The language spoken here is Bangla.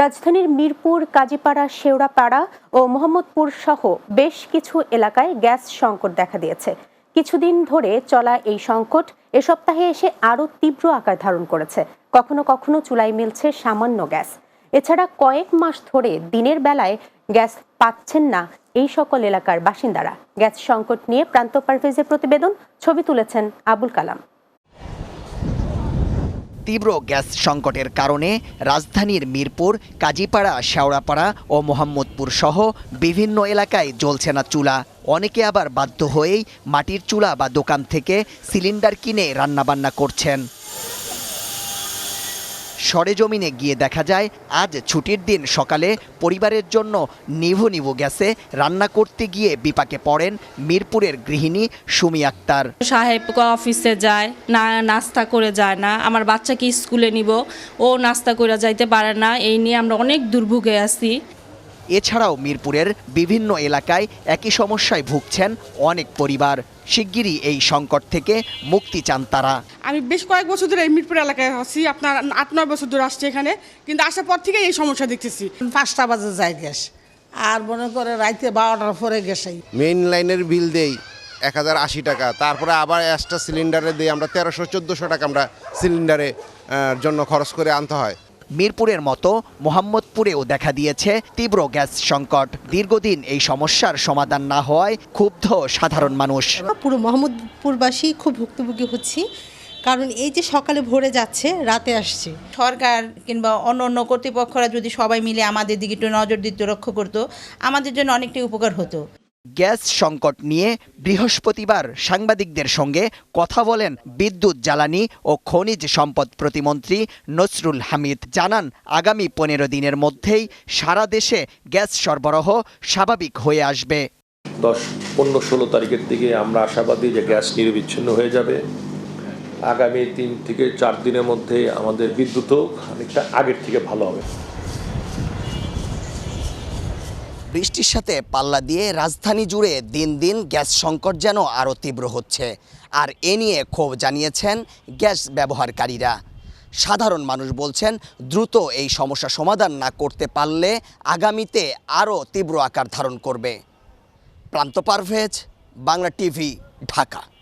রাজধানীর মিরপুর, কাজীপাড়া, শেওড়াপাড়া ও মোহাম্মদপুর সহ বেশ কিছু এলাকায় গ্যাস সংকট দেখা দিয়েছে। কিছুদিন ধরে চলা এই সংকট এ সপ্তাহে এসে আরও তীব্র আকার ধারণ করেছে। কখনো কখনো চুলায় মিলছে সামান্য গ্যাস। এছাড়া কয়েক মাস ধরে দিনের বেলায় গ্যাস পাচ্ছেন না এই সকল এলাকার বাসিন্দারা। গ্যাস সংকট নিয়ে প্রান্ত পারভেজের প্রতিবেদন, ছবি তুলেছেন আবুল কালাম। তীব্র গ্যাস সংকটের কারণে রাজধানীর মিরপুর, কাজীপাড়া, শেওড়াপাড়া ও মোহাম্মদপুর সহ বিভিন্ন এলাকায় জ্বলছে না চুলা। অনেকে আবার বাধ্য হয়েই মাটির চুলা বা দোকান থেকে সিলিন্ডার কিনে রান্নাবান্না করছেন। সরেজমিনে গিয়ে দেখা যায়, আজ ছুটির দিন সকালে পরিবারের জন্য নিভু নিভু গ্যাসে রান্না করতে গিয়ে বিপাকে পড়েন মিরপুরের গৃহিণী সুমি আক্তার। সাহেব অফিসে যায়, না, নাস্তা করে যায় না। আমার বাচ্চাকে স্কুলে নিব, ও নাস্তা করে যাইতে পারে না। এই নিয়ে আমরা অনেক দুর্ভোগে আছি। এছাড়াও মিরপুরের বিভিন্ন এলাকায় একই সমস্যায় ভুগছেন অনেক পরিবার। শিগগিরই এই সংকট থেকে মুক্তি চান তারা। আমি বেশ কয়েক বছর ধরে এই মিরপুর এলাকায় আছি। আপনার আট নয় বছর ধরে আসছি এখানে। কিন্তু আসার পর থেকে এই সমস্যা দেখতেছি। পাঁচটা বাজে যায় গ্যাস। আর মনে করে রাইতে বারোটার পরে গ্যাস আই মেইন লাইনের বিল দেই এক হাজার আশি টাকা। তারপরে আবার এক্সট্রা সিলিন্ডারে দিই। আমরা তেরোশো চোদ্দোশো টাকা আমরা সিলিন্ডারে জন্য খরচ করে আনতে হয়। মিরপুরের মতো মোহাম্মদপুরেও দেখা দিয়েছে তীব্র গ্যাস সংকট। দীর্ঘদিন এই সমস্যার সমাধান না হওয়ায় ক্ষুব্ধ সাধারণ মানুষ। পুরো মোহাম্মদপুরবাসী খুব ভুক্তভোগী হচ্ছি কারণ এই যে সকালে ভোরে যাচ্ছে রাতে আসছে। সরকার কিংবা অন্য অন্য কর্তৃপক্ষরা যদি সবাই মিলে আমাদের দিকে একটু নজর দিতে রক্ষা করতো আমাদের জন্য অনেকটাই উপকার হতো। গ্যাস সংকট নিয়ে বৃহস্পতিবার সাংবাদিকদের সঙ্গে কথা বলেন বিদ্যুৎ জ্বালানি ও খনিজ সম্পদ প্রতিমন্ত্রী নসরুল হামিদ। জানান, আগামী পনেরো দিনের মধ্যেই সারা দেশে গ্যাস সরবরাহ স্বাভাবিক হয়ে আসবে। দশ, পনেরো, ষোলো তারিখের দিকে আমরা আশাবাদী যে গ্যাস নিরবিচ্ছিন্ন হয়ে যাবে। আগামী তিন থেকে চার দিনের মধ্যে আমাদের বিদ্যুৎও খানিকটা আগের থেকে ভালো হবে। বৃষ্টির সাথে পাল্লা দিয়ে রাজধানী জুড়ে দিন দিন গ্যাস সংকট যেন আরও তীব্র হচ্ছে। আর এ নিয়ে ক্ষোভ জানিয়েছেন গ্যাস ব্যবহারকারীরা। সাধারণ মানুষ বলছেন, দ্রুত এই সমস্যা সমাধান না করতে পারলে আগামীতে আরও তীব্র আকার ধারণ করবে। প্রান্ত পারভেজ, বাংলা টিভি, ঢাকা।